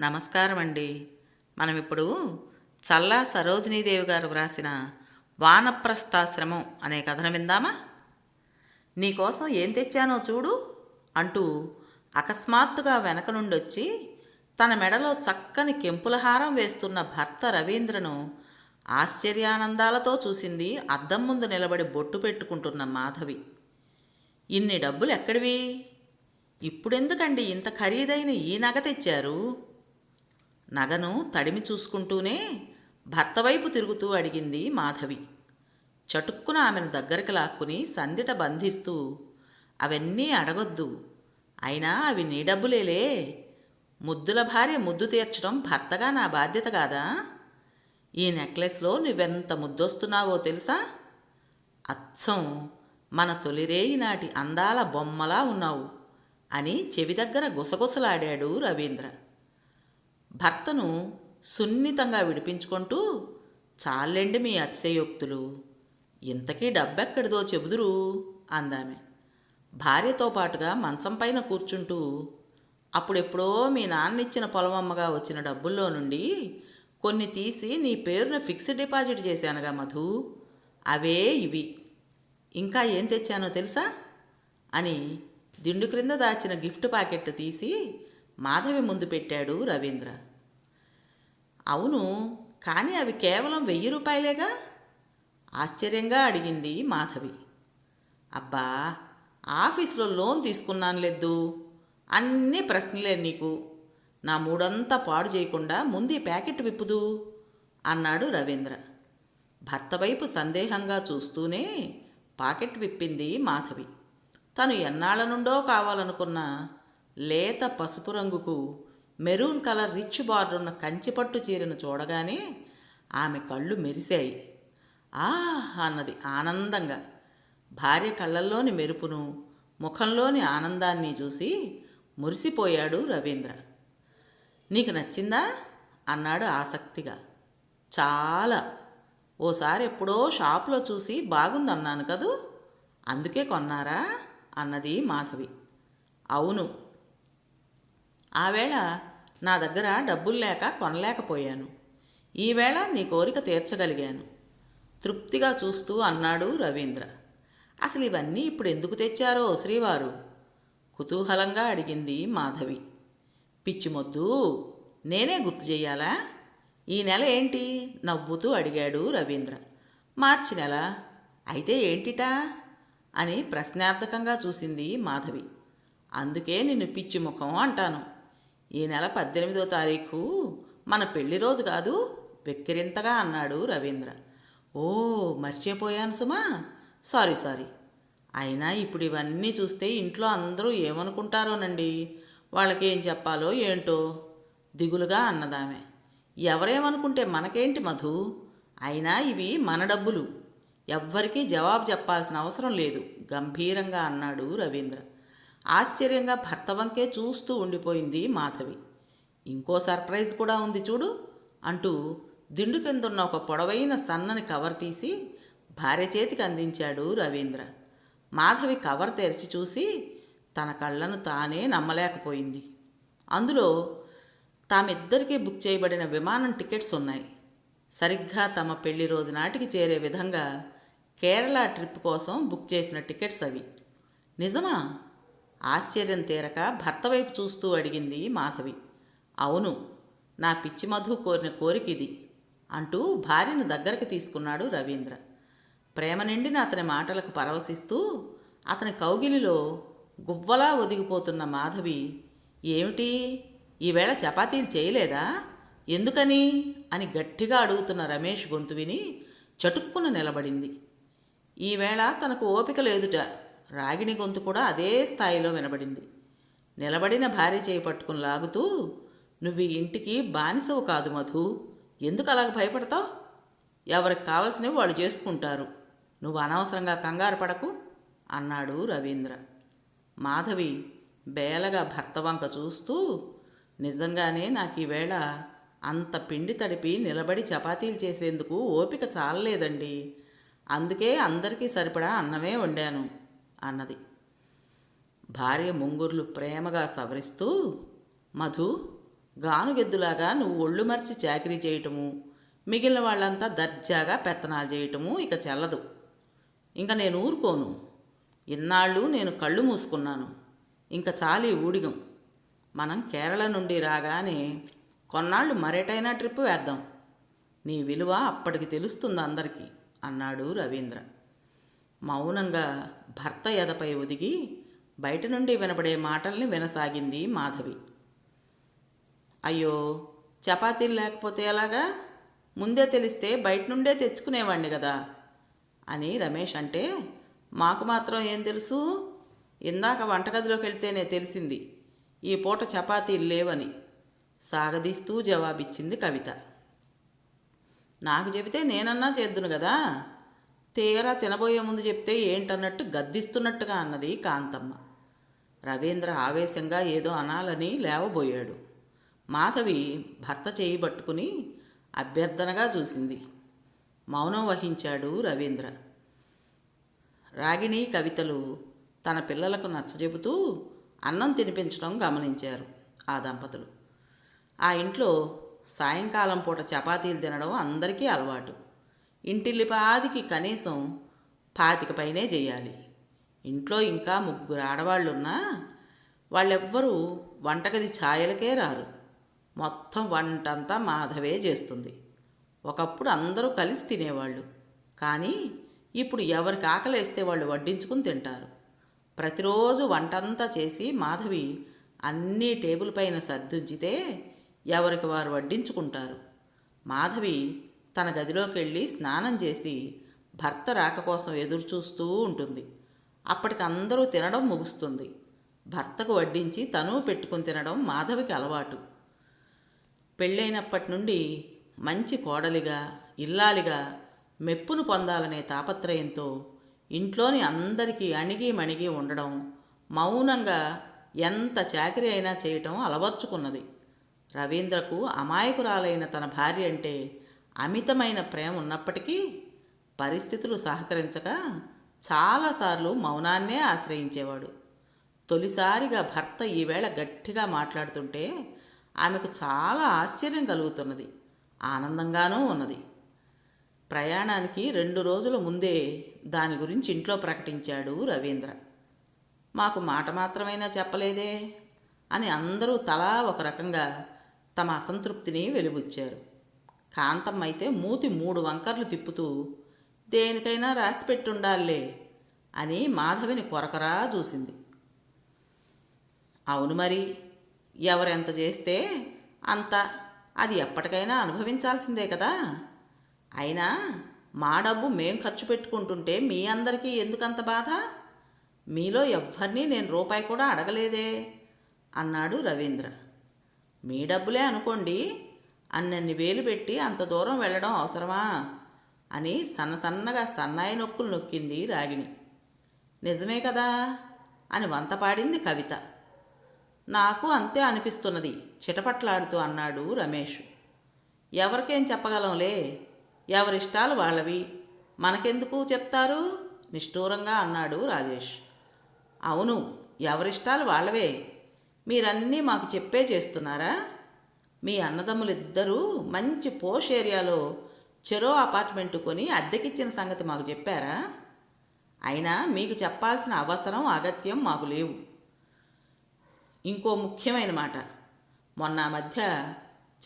నమస్కారం అండి మనం ఇప్పుడు చల్లా సరోజినీదేవి గారు వ్రాసిన వానప్రస్థాశ్రమం అనే కథను విందామా? నీకోసం ఏం తెచ్చానో చూడు అంటూ అకస్మాత్తుగా వెనక నుండి వచ్చి తన మెడలో చక్కని కెంపుల హారం వేస్తున్న భర్త రవీంద్రను ఆశ్చర్యానందాలతో చూసింది అద్దం ముందు నిలబడి బొట్టు పెట్టుకుంటున్న మాధవి. ఇన్ని డబ్బులు ఎక్కడివి ఇప్పుడెందుకండి ఇంత ఖరీదైన ఈ నగ తెచ్చారు? నగను తడిమి చూసుకుంటూనే భర్త వైపు తిరుగుతూ అడిగింది మాధవి. చటుక్కున ఆమెను దగ్గరికి లాక్కుని సందిట బంధిస్తూ అవన్నీ అడగొద్దు. అయినా అవి నీ డబ్బులేలే. ముద్దుల భార్య ముద్దు తీర్చడం భర్తగా నా బాధ్యత కాదా? ఈ నెక్లెస్లో నువ్వెంత ముద్దొస్తున్నావో తెలుసా? అచ్చం మన తొలిరేయి నాటి అందాల బొమ్మలా ఉన్నావు అని చెవి దగ్గర గుసగుసలాడాడు రవీంద్ర. భర్తను సున్నితంగా విడిపించుకుంటూ చాలండి మీ అతిశయోక్తులు ఇంతకీ డబ్బెక్కడిదో చెబుదురు అందామె. భార్యతో పాటుగా మంచం పైన కూర్చుంటూ అప్పుడెప్పుడో మీ నాన్నిచ్చిన పొలమమ్మగా వచ్చిన డబ్బుల్లో నుండి కొన్ని తీసి నీ పేరున ఫిక్స్డ్ డిపాజిట్ చేశానుగా మధు అవే ఇవి. ఇంకా ఏం తెచ్చానో తెలుసా? అని దిండు క్రింద దాచిన గిఫ్ట్ ప్యాకెట్ తీసి మాధవి ముందు పెట్టాడు రవీంద్ర. అవును కానీ అవి కేవలం వెయ్యి రూపాయలేగా? ఆశ్చర్యంగా అడిగింది మాధవి. అబ్బా ఆఫీసులో లోన్ తీసుకున్నాను లేదు అన్నీ ప్రశ్నలే నీకు. నా మూడంతా పాడు చేయకుండా ముందు ప్యాకెట్ విప్పుదు అన్నాడు రవీంద్ర. భర్త వైపు సందేహంగా చూస్తూనే పాకెట్ విప్పింది మాధవి. తను ఎన్నాళ్ళ నుండో కావాలనుకున్న లేత పసుపు రంగుకు మెరూన్ కలర్ రిచ్ బార్డర్ ఉన్న కంచిపట్టు చీరను చూడగానే ఆమె కళ్ళు మెరిశాయి. ఆ అన్నది ఆనందంగా. భార్య కళ్ళల్లోని మెరుపును ముఖంలోని ఆనందాన్ని చూసి మురిసిపోయాడు రవీంద్ర. నీకు నచ్చిందా? అన్నాడు ఆసక్తిగా. చాలా. ఓసారి ఎప్పుడో షాప్లో చూసి బాగుందన్నాను కదూ? అందుకే కొన్నారా? అన్నది మాధవి. అవును. ఆవేళ నా దగ్గర డబ్బులు లేక కొనలేకపోయాను. ఈవేళ నీ కోరిక తీర్చగలిగాను. తృప్తిగా చూస్తూ అన్నాడు రవీంద్ర. అసలు ఇవన్నీ ఇప్పుడు ఎందుకు తెచ్చారో శ్రీవారు? కుతూహలంగా అడిగింది మాధవి. పిచ్చిమొద్దు నేనే గుర్తు చెయ్యాలా ఈ నెల ఏంటి? నవ్వుతూ అడిగాడు రవీంద్ర. మార్చి నెల. అయితే ఏంటిటా? అని ప్రశ్నార్థకంగా చూసింది మాధవి. అందుకే నిన్ను పిచ్చి ముఖం అంటాను. ఈ నెల పద్దెనిమిదో తారీఖు మన పెళ్ళి రోజు కాదు వెక్కిరింతగా అన్నాడు రవీంద్ర. ఓ మర్చిపోయాను సుమా. Sorry sorry. అయినా ఇప్పుడు ఇవన్నీ చూస్తే ఇంట్లో అందరూ ఏమనుకుంటారోనండి? వాళ్ళకేం చెప్పాలో ఏంటో? దిగులుగా అన్నదామె. ఎవరేమనుకుంటే మనకేంటి మధు? అయినా ఇవి మన డబ్బులు. ఎవ్వరికీ జవాబు చెప్పాల్సిన అవసరం లేదు గంభీరంగా అన్నాడు రవీంద్ర. ఆశ్చర్యంగా భర్త వంకే చూస్తూ ఉండిపోయింది మాధవి. ఇంకో సర్ప్రైజ్ కూడా ఉంది చూడు అంటూ దిండు కిందున్న ఒక పొడవైన సన్నని కవర్ తీసి భార్య చేతికి అందించాడు రవీంద్ర. మాధవి కవర్ తెరిచి చూసి తన కళ్ళను తానే నమ్మలేకపోయింది. అందులో తామిద్దరికీ బుక్ చేయబడిన విమానం టికెట్స్ ఉన్నాయి. సరిగ్గా తమ పెళ్ళి రోజు నాటికి చేరే విధంగా కేరళ ట్రిప్ కోసం బుక్ చేసిన టికెట్స్ అవి. నిజమా? ఆశ్చర్యం తీరక భర్త వైపు చూస్తూ అడిగింది మాధవి. అవును నా పిచ్చి మధు కోరిన కోరిక ఇది అంటూ భార్యను దగ్గరకు తీసుకున్నాడు రవీంద్ర. ప్రేమ నిండిన అతని మాటలకు పరవశిస్తూ అతని కౌగిలిలో గువ్వలా ఒదిగిపోతున్న మాధవి ఏమిటి? ఈవేళ చపాతీలు చేయలేదా? ఎందుకని? అని గట్టిగా అడుగుతున్న రమేష్ గొంతు విని చటుక్కున నిలబడింది. ఈవేళ తనకు ఓపిక లేదుట. రాగిణి గొంతు కూడా అదే స్థాయిలో వినబడింది. నిలబడిన భార్య చేయి పట్టుకుని లాగుతూ నువ్వు ఈ ఇంటికి బానిసవు కాదు మధు. ఎందుకు అలాగ భయపడతావు? ఎవరికి కావలసినవి వాళ్ళు చేసుకుంటారు. నువ్వు అనవసరంగా కంగారు పడకు అన్నాడు రవీంద్ర. మాధవి బేలగా భర్త వంక చూస్తూ నిజంగానే నాకు ఈవేళ అంత పిండి తడిపి నిలబడి చపాతీలు చేసేందుకు ఓపిక చాలలేదండి. అందుకే అందరికీ సరిపడా అన్నమే వండాను. అన్నది. భార్య ముంగుర్లు ప్రేమగా సవరిస్తూ మధు గానుగెద్దులాగా నువ్వు ఒళ్ళు మరిచి చాకరీ చేయటము మిగిలిన వాళ్ళంతా దర్జాగా పెత్తనాలు చేయటము ఇక చెల్లదు. ఇంకా నేను ఊరుకోను. ఇన్నాళ్ళు నేను కళ్ళు మూసుకున్నాను. ఇంకా చాలి ఊడిగం. మనం కేరళ నుండి రాగానే కొన్నాళ్ళు మరేటైనా ట్రిప్ వేద్దాం. నీ విలువ అప్పటికి తెలుస్తుంది అందరికీ అన్నాడు రవీంద్ర. మౌనంగా భర్త ఎదపై ఒదిగి బయట నుండి వినపడే మాటల్ని వినసాగింది మాధవి. అయ్యో చపాతీలు లేకపోతే ఎలాగా? ముందే తెలిస్తే బయట నుండే తెచ్చుకునేవాణ్ణి కదా అని రమేష్ అంటే మాకు మాత్రం ఏం తెలుసు? ఇందాక వంటగదిలోకి వెళ్తేనే తెలిసింది ఈ పూట చపాతీలు లేవని. సాగదీస్తూ జవాబిచ్చింది కవిత. నాకు చెబితే నేనన్నా చేద్దును కదా తీరా తినబోయే ముందు చెప్తే ఏంటన్నట్టు గద్దిస్తున్నట్టుగా అన్నది కాంతమ్మ. రవీంద్ర ఆవేశంగా ఏదో అనాలని లేవబోయాడు. మాధవి భర్త చేయి పట్టుకుని అభ్యర్థనగా చూసింది. మౌనం వహించాడు రవీంద్ర. రాగిణి కవితలు తన పిల్లలకు నచ్చజెబుతూ అన్నం తినిపించడం గమనించారు ఆ దంపతులు. ఆ ఇంట్లో సాయంకాలం పూట చపాతీలు తినడం అందరికీ అలవాటు. ఇంటిల్లిపాదికి కనీసం పాతిక పైనే చేయాలి. ఇంట్లో ఇంకా ముగ్గురు ఆడవాళ్ళున్నా వాళ్ళెవ్వరూ వంటగది ఛాయలకే రారు. మొత్తం వంటంతా మాధవే చేస్తుంది. ఒకప్పుడు అందరూ కలిసి తినేవాళ్ళు. కానీ ఇప్పుడు ఎవరికి ఆకలేస్తే వాళ్ళు వడ్డించుకుని తింటారు. ప్రతిరోజు వంటంతా చేసి మాధవి అన్నీ టేబుల్ పైన సర్దుంచితే ఎవరికి వారు వడ్డించుకుంటారు? మాధవి తన గదిలోకి వెళ్ళి స్నానం చేసి భర్త రాక కోసం ఎదురు చూస్తూ ఉంటుంది. అప్పటికి అందరూ తినడం ముగుస్తుంది. భర్తకు వడ్డించి తను పెట్టుకుని తినడం మాధవికి అలవాటు. పెళ్ళైనప్పటి నుండి మంచి కోడలిగా ఇల్లాలిగా మెప్పును పొందాలనే తాపత్రయంతో ఇంట్లోని అందరికీ అణిగి మణిగి ఉండడం మౌనంగా ఎంత చాకరీ అయినా చేయటం అలవర్చుకున్నది. రవీంద్రకు అమాయకురాలైన తన భార్య అంటే అమితమైన ప్రేమ ఉన్నప్పటికీ పరిస్థితులు సహకరించక చాలాసార్లు మౌనాన్నే ఆశ్రయించేవాడు. తొలిసారిగా భర్త ఈవేళ గట్టిగా మాట్లాడుతుంటే ఆమెకు చాలా ఆశ్చర్యం కలుగుతున్నది. ఆనందంగానూ ఉన్నది. ప్రయాణానికి రెండు రోజుల ముందే దాని గురించి ఇంట్లో ప్రకటించాడు రవీంద్ర. మాకు మాట మాత్రమైనా చెప్పలేదే అని అందరూ తలా ఒక రకంగా తమ అసంతృప్తిని వెలిబుచ్చారు. కాంతమ్మ అయితే మూతి మూడు వంకర్లు తిప్పుతూ దేనికైనా రాసిపెట్టుండాలే అని మాధవిని కొరకరా చూసింది. అవును మరి ఎవరెంత చేస్తే అంత అది ఎప్పటికైనా అనుభవించాల్సిందే కదా. అయినా మా డబ్బు మేం ఖర్చు పెట్టుకుంటుంటే మీ అందరికీ ఎందుకంత బాధ? మీలో ఎవ్వరినీ నేను రూపాయి కూడా అడగలేదే అన్నాడు రవీంద్ర. మీ డబ్బులే అనుకోండి అన్నన్ని వేలు పెట్టి అంత దూరం వెళ్ళడం అవసరమా? అని సన్న సన్నగా సన్నాయి నొక్కులు నొక్కింది రాగిణి. నిజమే కదా? అని వంతపాడింది కవిత. నాకు అంతే అనిపిస్తున్నది చిటపట్లాడుతూ అన్నాడు రమేష్. ఎవరికేం చెప్పగలంలే? ఎవరిష్టాలు వాళ్ళవి? మనకెందుకు చెప్తారు? నిష్ఠూరంగా అన్నాడు రాజేష్. అవును ఎవరిష్టాలు వాళ్ళవే. మీరన్నీ మాకు చెప్పే చేస్తున్నారా? మీ అన్నదమ్ములిద్దరూ మంచి పోష్ ఏరియాలో చెరో అపార్ట్మెంట్ కొని అద్దెకిచ్చిన సంగతి మాకు చెప్పారా? అయినా మీకు చెప్పాల్సిన అవసరం అగత్యం మాకు లేవు. ఇంకో ముఖ్యమైన మాట. మొన్న మధ్య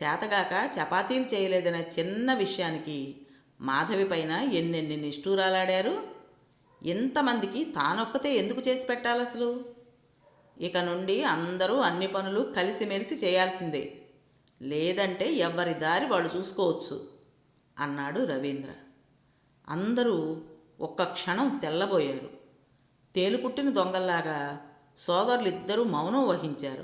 చేతగాక చపాతీలు చేయలేదనే చిన్న విషయానికి మాధవి పైన ఎన్నెన్ని నిష్ఠూరాలాడారు. ఇంతమందికి తానొక్కతే ఎందుకు చేసి పెట్టాలి అసలు ఇక నుండి అందరూ అన్ని పనులు కలిసిమెలిసి చేయాల్సిందే. లేదంటే ఎవరి దారి వాళ్ళు చూసుకోవచ్చు అన్నాడు రవీంద్ర. అందరూ ఒక్క క్షణం తెల్లబోయారు. తేలుకుట్టిన దొంగల్లాగా సోదరులిద్దరూ మౌనం వహించారు.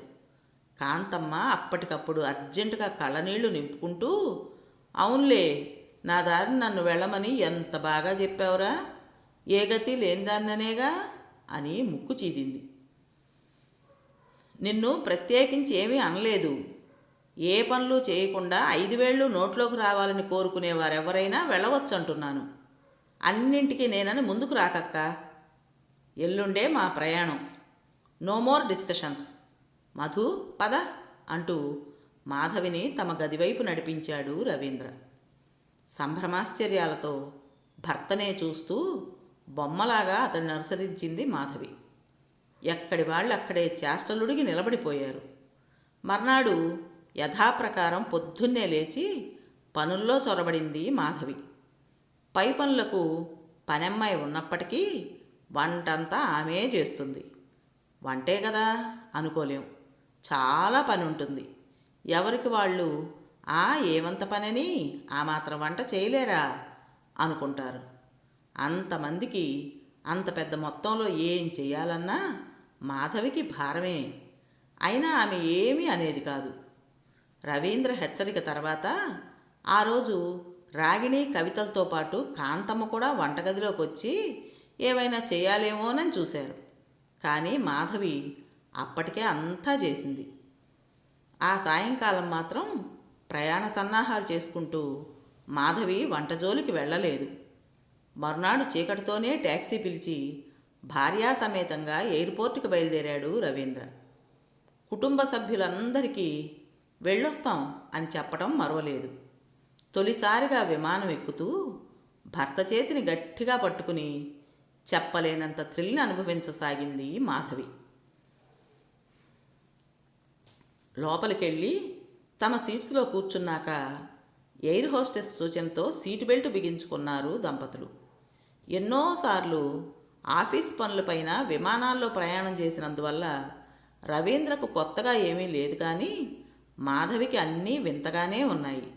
కాంతమ్మ అప్పటికప్పుడు అర్జెంటుగా కళ్ళనీళ్ళు నింపుకుంటూ అవునులే నా దారిని నన్ను వెళ్ళమని ఎంత బాగా చెప్పావురా? ఏ గతి లేనిదాన్ననేగా అని ముక్కు చీదింది నిన్ను ప్రత్యేకించి ఏమీ అనలేదు ఏ పనులు చేయకుండా ఐదు వేళ్ళు నోట్లోకి రావాలని కోరుకునేవారెవరైనా వెళ్ళవచ్చు అంటున్నాను అన్నింటికీ నేనని ముందుకు రాకక్క. ఎల్లుండే మా ప్రయాణం. No more discussions. మధు పద అంటూ మాధవిని తమ గదివైపు నడిపించాడు రవీంద్ర. సంభ్రమాశ్చర్యాలతో భర్తనే చూస్తూ బొమ్మలాగా అతడిని అనుసరించింది మాధవి. ఎక్కడి వాళ్ళు అక్కడే చేష్టలుడిగి నిలబడిపోయారు. మర్నాడు యథాప్రకారం పొద్దున్నే లేచి పనుల్లో చొరబడింది మాధవి. పై పనులకు పనమ్మాయి ఉన్నప్పటికీ వంటంతా ఆమె చేస్తుంది. వంటే కదా అనుకోలేం. చాలా పని ఉంటుంది ఎవరికి వాళ్ళు ఆ ఏమంత పనని? ఆ మాత్రం వంట చేయలేరా? అనుకుంటారు. అంతమందికి అంత పెద్ద మొత్తంలో ఏం చేయాలన్నా మాధవికి భారమే. అయినా ఆమె ఏమీ అనేది కాదు. రవీంద్ర హెచ్చరిక తర్వాత ఆ రోజు రాగిణి కవితలతో పాటు కాంతమ్మ కూడా వంటగదిలోకి వచ్చి ఏమైనా చేయాలేమోనని చూశారు. కానీ మాధవి అప్పటికే అంతా చేసింది. ఆ సాయంకాలం మాత్రం ప్రయాణ సన్నాహాలు చేసుకుంటూ మాధవి వంట జోలికి వెళ్ళలేదు. మరునాడు చీకటితోనే ట్యాక్సీ పిలిచి భార్యా సమేతంగా ఎయిర్పోర్ట్కి బయలుదేరాడు రవీంద్ర. కుటుంబ సభ్యులందరికీ వెళ్ళొస్తాం అని చెప్పడం మరవలేదు. తొలిసారిగా విమానం ఎక్కుతూ భర్త చేతిని గట్టిగా పట్టుకుని చెప్పలేనంత థ్రిల్ని అనుభవించసాగింది మాధవి. లోపలికెళ్ళి తమ సీట్స్లో కూర్చున్నాక ఎయిర్ హోస్టెస్ సూచనతో సీట్ బెల్ట్ బిగించుకున్నారు దంపతులు. ఎన్నోసార్లు ఆఫీస్ పనులపైన విమానాల్లో ప్రయాణం చేసినందువల్ల రవీంద్రకు కొత్తగా ఏమీ లేదు కానీ మాధవికి అన్నీ వింతగానే ఉన్నాయి.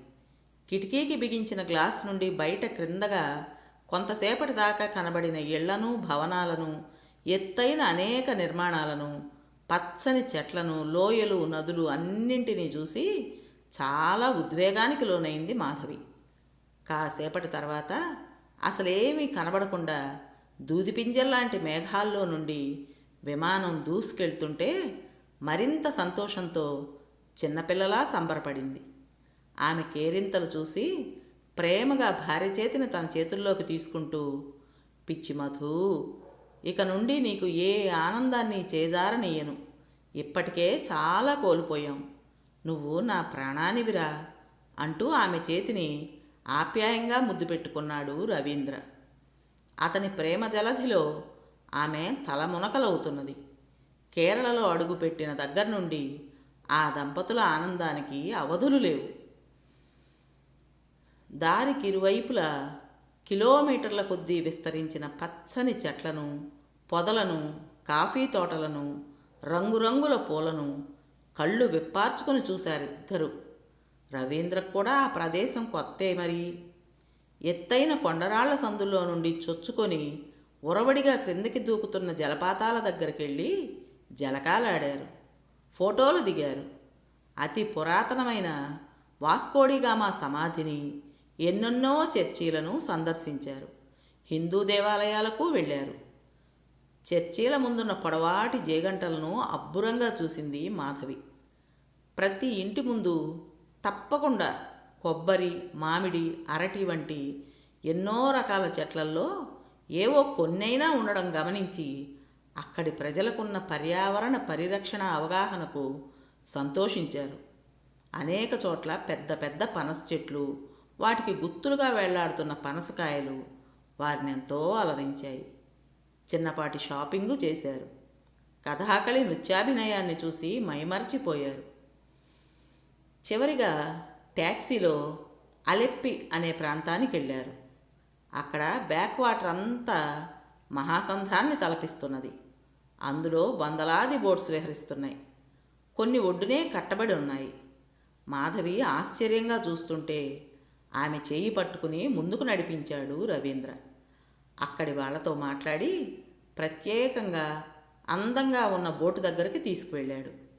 కిటికీకి బిగించిన గ్లాస్ నుండి బయట క్రిందగా కొంతసేపటి దాకా కనబడిన ఇళ్ళను భవనాలను ఎత్తైన అనేక నిర్మాణాలను పచ్చని చెట్లను లోయలు నదులు అన్నింటినీ చూసి చాలా ఉద్వేగానికి లోనైంది మాధవి. కాసేపటి తర్వాత అసలేమీ కనబడకుండా దూదిపింజల్లాంటి మేఘాల్లో నుండి విమానం దూసుకెళ్తుంటే మరింత సంతోషంతో చిన్నపిల్లలా సంబరపడింది. ఆమె కేరింతలు చూసి ప్రేమగా భార్య చేతిని తన చేతుల్లోకి తీసుకుంటూ పిచ్చి మధు ఇక నుండి నీకు ఏ ఆనందాన్ని చేజారనీయను ఇప్పటికే చాలా కోల్పోయాం. నువ్వు నా ప్రాణానివిరా అంటూ ఆమె చేతిని ఆప్యాయంగా ముద్దు పెట్టుకున్నాడు రవీంద్ర. అతని ప్రేమ జలధిలో ఆమె తలమునకలవుతున్నది. కేరళలో అడుగుపెట్టిన దగ్గర నుండి ఆ దంపతుల ఆనందానికి అవధులు లేవు. దారికి ఇరువైపులా కిలోమీటర్ల కొద్దీ విస్తరించిన పచ్చని చెట్లను పొదలను కాఫీ తోటలను రంగురంగుల పూలను కళ్ళు విప్పార్చుకొని చూశారిద్దరు. రవీంద్రకు కూడా ఆ ప్రదేశం కొత్తే మరి. ఎత్తైన కొండరాళ్ళ సందుల్లో నుండి చొచ్చుకొని ఉరవడిగా క్రిందికి దూకుతున్న జలపాతాల దగ్గరికి వెళ్ళి జలకాలాడారు. ఫోటోలు దిగారు. అతి పురాతనమైన వాస్కోడిగామా సమాధిని ఎన్నెన్నో చర్చీలను సందర్శించారు. హిందూ దేవాలయాలకు వెళ్ళారు. చర్చీల ముందున్న పొడవాటి జేగంటలను అబ్బురంగా చూసింది మాధవి. ప్రతి ఇంటి ముందు తప్పకుండా కొబ్బరి మామిడి అరటి వంటి ఎన్నో రకాల చెట్లల్లో ఏవో కొన్నైనా ఉండడం గమనించి అక్కడి ప్రజలకున్న పర్యావరణ పరిరక్షణ అవగాహనకు సంతోషించారు. అనేక చోట్ల పెద్ద పెద్ద పనస చెట్లు వాటికి గుత్తులుగా వేళ్ళాడుతున్న పనసకాయలు వారిని ఎంతో అలరించాయి. చిన్నపాటి షాపింగు చేశారు. కథాకళి నృత్యాభినయాన్ని చూసి మైమర్చిపోయారు. చివరిగా ట్యాక్సీలో అలెప్పి అనే ప్రాంతానికి వెళ్ళారు. అక్కడ బ్యాక్ వాటర్ అంతా మహాసంద్రాన్ని తలపిస్తున్నది. అందులో వందలాది బోట్స్ విహరిస్తున్నాయి. కొన్ని ఒడ్డునే కట్టబడి ఉన్నాయి. మాధవి ఆశ్చర్యంగా చూస్తుంటే ఆమె చేయి పట్టుకుని ముందుకు నడిపించాడు రవీంద్ర. అక్కడి వాళ్ళతో మాట్లాడి ప్రత్యేకంగా అందంగా ఉన్న బోటు దగ్గరికి తీసుకువెళ్ళాడు.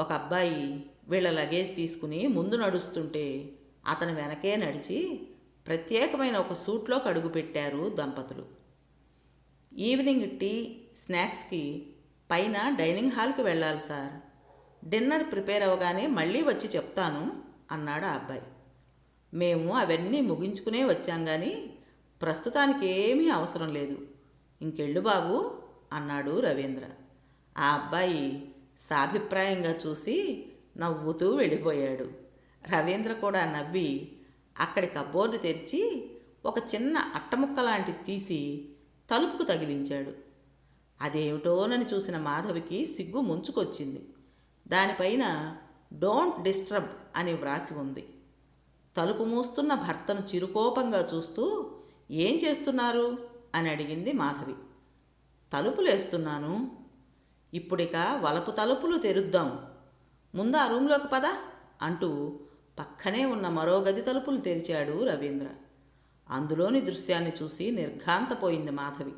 ఒక అబ్బాయి వీళ్ళ లగేజ్ తీసుకుని ముందు నడుస్తుంటే అతని వెనకే నడిచి ప్రత్యేకమైన ఒక సూట్లో కడుగు పెట్టారు దంపతులు. ఈవినింగ్ టీ స్నాక్స్కి పైన డైనింగ్ హాల్కి వెళ్ళాలి సార్. డిన్నర్ ప్రిపేర్ అవ్వగానే మళ్ళీ వచ్చి చెప్తాను అన్నాడు ఆ అబ్బాయి. మేము అవన్నీ ముగించుకునే వచ్చాం కానీ ప్రస్తుతానికి ఏమీ అవసరం లేదు. ఇంకెళ్ళు బాబు అన్నాడు రవీంద్ర. ఆ అబ్బాయి సాభిప్రాయంగా చూసి నవ్వుతూ వెళ్ళిపోయాడు. రవీంద్ర కూడా నవ్వి అక్కడి కబోర్డు తెరిచి ఒక చిన్న అట్టముక్క లాంటిది తీసి తలుపుకు తగిలించాడు. అదేమిటోనని చూసిన మాధవికి సిగ్గు ముంచుకొచ్చింది. దానిపైన డోంట్ డిస్టర్బ్ అని వ్రాసి ఉంది. తలుపు మూస్తున్న భర్తను చిరుకోపంగా చూస్తూ ఏం చేస్తున్నారు? అని అడిగింది మాధవి. తలుపులేస్తున్నాను ఇప్పుడిక వలపు తలుపులు తెరుద్దాం. ముందు ఆ రూంలోకి పద అంటూ పక్కనే ఉన్న మరో గది తలుపులు తెరిచాడు రవీంద్ర. అందులోని దృశ్యాన్ని చూసి నిర్ఘాంతపోయింది మాధవి.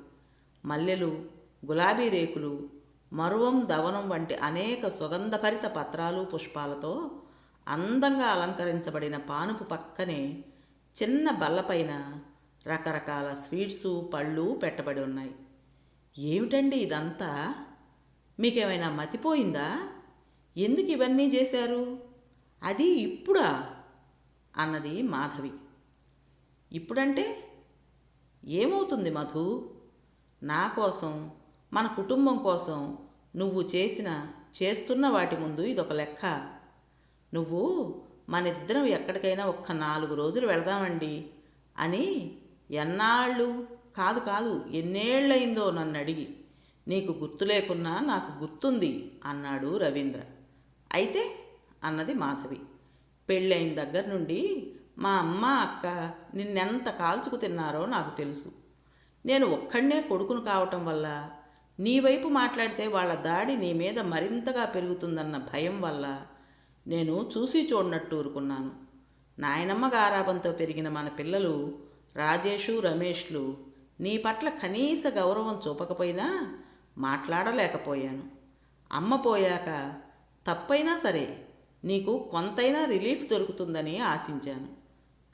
మల్లెలు గులాబీ రేకులు మరువం దవనం వంటి అనేక సుగంధభరిత పత్రాలు పుష్పాలతో అందంగా అలంకరించబడిన పానుపు పక్కనే చిన్న బల్లపైన రకరకాల స్వీట్సు పళ్ళు పెట్టబడి ఉన్నాయి. ఏమిటండి ఇదంతా? మీకేమైనా మతిపోయిందా? ఎందుకు ఇవన్నీ చేశారు? అది ఇప్పుడా? అన్నది మాధవి. ఇప్పుడంటే ఏమవుతుంది మధు? నా కోసం మన కుటుంబం కోసం నువ్వు చేసిన చేస్తున్న వాటి ముందు ఇదొక లెక్క. నువ్వు మనిద్దరం ఎక్కడికైనా ఒక్క నాలుగు రోజులు వెళదామండి అని ఎన్నాళ్ళు కాదు కాదు ఎన్నేళ్ళయిందో నన్ను అడిగి నీకు గుర్తు లేకున్నా నాకు గుర్తుంది అన్నాడు రవీంద్ర. అయితే అన్నది మాధవి. పెళ్ళైన దగ్గర నుండి మా అమ్మ అక్క నిన్నెంత కాల్చుకు తిన్నారో నాకు తెలుసు. నేను ఒక్కడనే కొడుకును కావటం వల్ల నీ వైపు మాట్లాడితే వాళ్ళ దాడి నీ మీద మరింతగా పెరుగుతుందన్న భయం వల్ల నేను చూసి చూడనట్టు ఊరుకున్నాను. నాయనమ్మ గారాబంతో పెరిగిన మన పిల్లలు రాజేషు రమేష్లు నీ పట్ల కనీస గౌరవం చూపకపోయినా మాట్లాడలేకపోయాను. అమ్మ పోయాక తప్పైనా సరే నీకు కొంతైనా రిలీఫ్ దొరుకుతుందని ఆశించాను.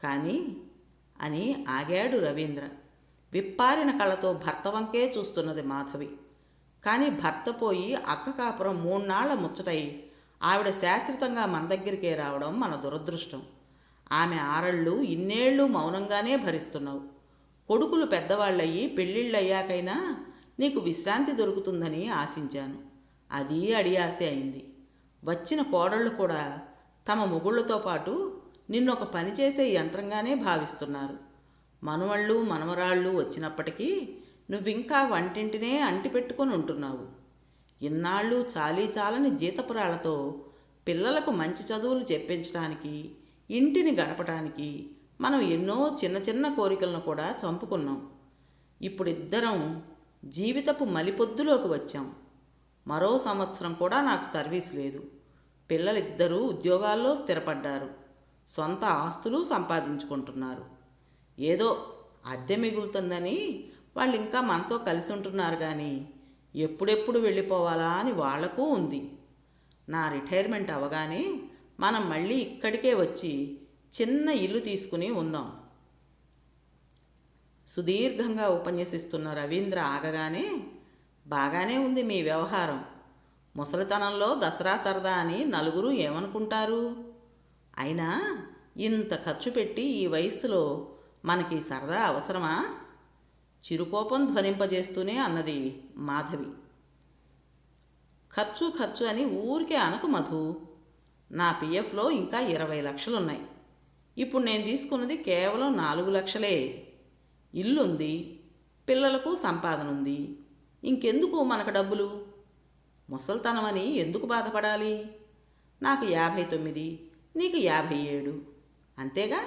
కానీ అని ఆగాడు రవీంద్ర. విప్పారిన కళ్ళతో భర్త వంకే చూస్తున్నది మాధవి. కానీ భర్త పోయి అక్క కాపురం మూన్నాళ్ళ ముచ్చటై ఆవిడ శాశ్వతంగా మన దగ్గరికే రావడం మన దురదృష్టం. ఆమె ఆరళ్ళు ఇన్నేళ్ళు మౌనంగానే భరిస్తున్నావు. కొడుకులు పెద్దవాళ్ళయ్యి పెళ్ళిళ్ళయ్యాకైనా నీకు విశ్రాంతి దొరుకుతుందని ఆశించాను. అది అడియాసే అయింది. వచ్చిన కోడళ్ళు కూడా తమ మొగుళ్ళతో పాటు నిన్నొక పని చేసే యంత్రంగానే భావిస్తున్నారు. మనవళ్ళు మనవరాళ్ళు వచ్చినప్పటికీ నువ్వింకా వంటింటినే అంటిపెట్టుకొని ఉంటున్నావు. ఇన్నాళ్ళు చాలీ చాలని జీతపురాలతో పిల్లలకు మంచి చదువులు చెప్పించడానికి ఇంటిని గడపడానికి మనం ఎన్నో చిన్న చిన్న కోరికలను కూడా చంపుకున్నాం. ఇప్పుడు ఇద్దరం జీవితపు మలిపొద్దులోకి వచ్చాం. మరో సంవత్సరం కూడా నాకు సర్వీస్ లేదు. పిల్లలిద్దరూ ఉద్యోగాల్లో స్థిరపడ్డారు. సొంత ఆస్తులు సంపాదించుకుంటున్నారు. ఏదో అద్దె మిగులుతుందని వాళ్ళు ఇంకా మనతో కలిసి ఉంటున్నారు కానీ ఎప్పుడెప్పుడు వెళ్ళిపోవాలా అని వాళ్ళకు ఉంది. నా రిటైర్మెంట్ అవగానే మనం మళ్ళీ ఇక్కడికే వచ్చి చిన్న ఇల్లు తీసుకుని ఉందాం. సుదీర్ఘంగా ఉపన్యసిస్తున్న రవీంద్ర ఆగగానే బాగానే ఉంది మీ వ్యవహారం. ముసలితనంలో దసరా సరదా అని నలుగురు ఏమనుకుంటారు? అయినా ఇంత ఖర్చు పెట్టి ఈ వయస్సులో మనకి సరదా అవసరమా? చిరుకోపం ధ్వనింపజేస్తూనే అన్నది మాధవి. ఖర్చు ఖర్చు అని ఊరికే అనకు మధు. నా పిఎఫ్లో ఇంకా ఇరవై లక్షలున్నాయి. ఇప్పుడు నేను తీసుకున్నది కేవలం నాలుగు లక్షలే. ఇల్లుంది పిల్లలకు సంపాదన ఉంది ఇంకెందుకు మనకు డబ్బులు? ముసల్తనమని ఎందుకు బాధపడాలి? నాకు యాభై తొమ్మిది నీకు యాభై ఏడు. అంతేగా?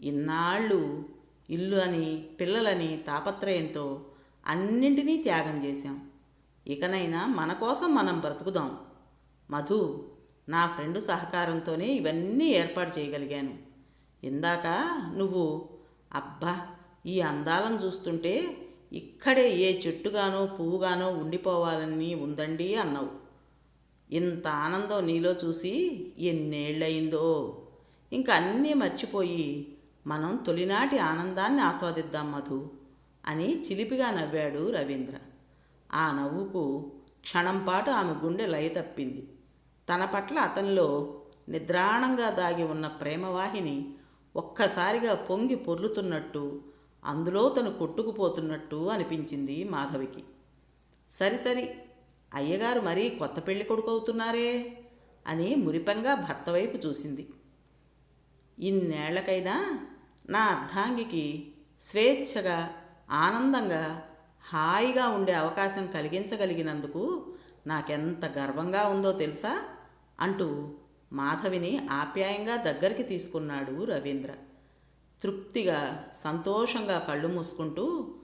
ఇన్నాళ్ళు ఇల్లు అని పిల్లలని తాపత్రయంతో అన్నింటినీ త్యాగం చేశాం. ఇకనైనా మన కోసం మనం బ్రతుకుదాం. మధు నా ఫ్రెండ్ సహకారంతోనే ఇవన్నీ ఏర్పాటు చేయగలిగాను. ఇందాక నువ్వు అబ్బా ఈ అందాలను చూస్తుంటే ఇక్కడే ఏ చెట్టుగానో పువ్వుగానో ఉండిపోవాలని ఉందండి అన్నావు. ఇంత ఆనందం నీలో చూసి ఎన్నేళ్ళయిందో. ఇంకా అన్నీ మర్చిపోయి మనం తొలినాటి ఆనందాన్ని ఆస్వాదిద్దాం మధు అని చిలిపిగా నవ్వాడు రవీంద్ర. ఆ నవ్వుకు క్షణంపాటు ఆమె గుండె లయ తప్పింది. తన పట్ల అతనిలో నిద్రాణంగా దాగి ఉన్న ప్రేమవాహిని ఒక్కసారిగా పొంగి పొర్లుతున్నట్టు అందులో తను కొట్టుకుపోతున్నట్టు అనిపించింది మాధవికి. సరి సరి అయ్యగారు మరీ కొత్త పెళ్ళి కొడుకు అవుతున్నారే అని మురిపంగా భర్త వైపు చూసింది. ఇన్నేళ్ళకైనా నా అర్ధాంగికి స్వేచ్ఛగా ఆనందంగా హాయిగా ఉండే అవకాశం కలిగించగలిగినందుకు నాకెంత గర్వంగా ఉందో తెలుసా? అంటూ మాధవిని ఆప్యాయంగా దగ్గరికి తీసుకున్నాడు రవీంద్ర. తృప్తిగా సంతోషంగా కళ్ళు మూసుకుంటూ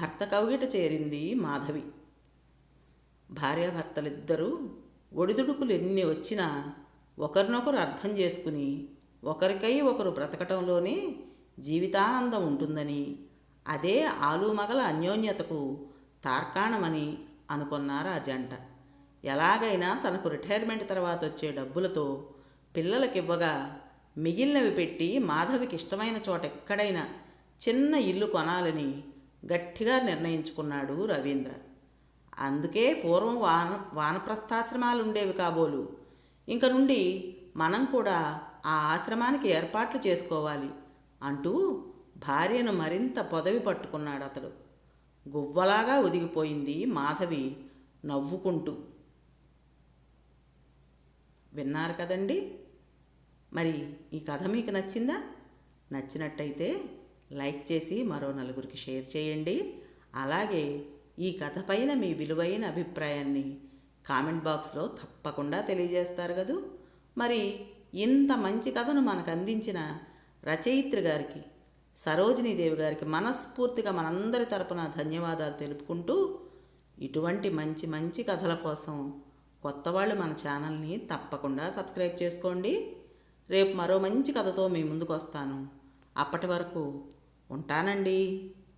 భర్త కౌగిట చేరింది మాధవి. భార్యాభర్తలిద్దరూ ఒడిదుడుకులు ఎన్ని వచ్చినా ఒకరినొకరు అర్థం చేసుకుని ఒకరికై ఒకరు బ్రతకటంలోనే జీవితానందం ఉంటుందని అదే ఆలుమగల అన్యోన్యతకు తార్కాణమని అనుకున్నారు ఆ జంట ఎలాగైనా తనకు రిటైర్మెంట్ తర్వాత వచ్చే డబ్బులతో పిల్లలకివ్వగా మిగిలినవి పెట్టి మాధవికి ఇష్టమైన చోట ఎక్కడైనా చిన్న ఇల్లు కొనాలని గట్టిగా నిర్ణయించుకున్నాడు రవీంద్ర. అందుకే పూర్వం వాన వానప్రస్థాశ్రమాలు ఉండేవి కాబోలు. ఇంక నుండి మనం కూడా ఆ ఆశ్రమానికి ఏర్పాట్లు చేసుకోవాలి. అంటూ భార్యను మరింత పొదవి పట్టుకున్నాడు అతడు. గువ్వలాగా ఒదిగిపోయింది మాధవి నవ్వుకుంటూ. విన్నారు కదండి? మరి ఈ కథ మీకు నచ్చిందా? నచ్చినట్టయితే లైక్ చేసి మరో నలుగురికి షేర్ చేయండి. అలాగే ఈ కథ పైన మీ విలువైన అభిప్రాయాన్ని కామెంట్ బాక్స్లో తప్పకుండా తెలియజేస్తారు కదూ. మరి ఇంత మంచి కథను మనకు అందించిన రచయిత్రి గారికి సరోజినీదేవి గారికి మనస్ఫూర్తిగా మనందరి తరపున ధన్యవాదాలు తెలుపుకుంటూ ఇటువంటి మంచి మంచి కథల కోసం కొత్త వాళ్ళు మన ఛానల్ని తప్పకుండా సబ్స్క్రైబ్ చేసుకోండి. రేపు మరో మంచి కథతో మీ ముందుకు వస్తాను. అప్పటి వరకు ఉంటానండి.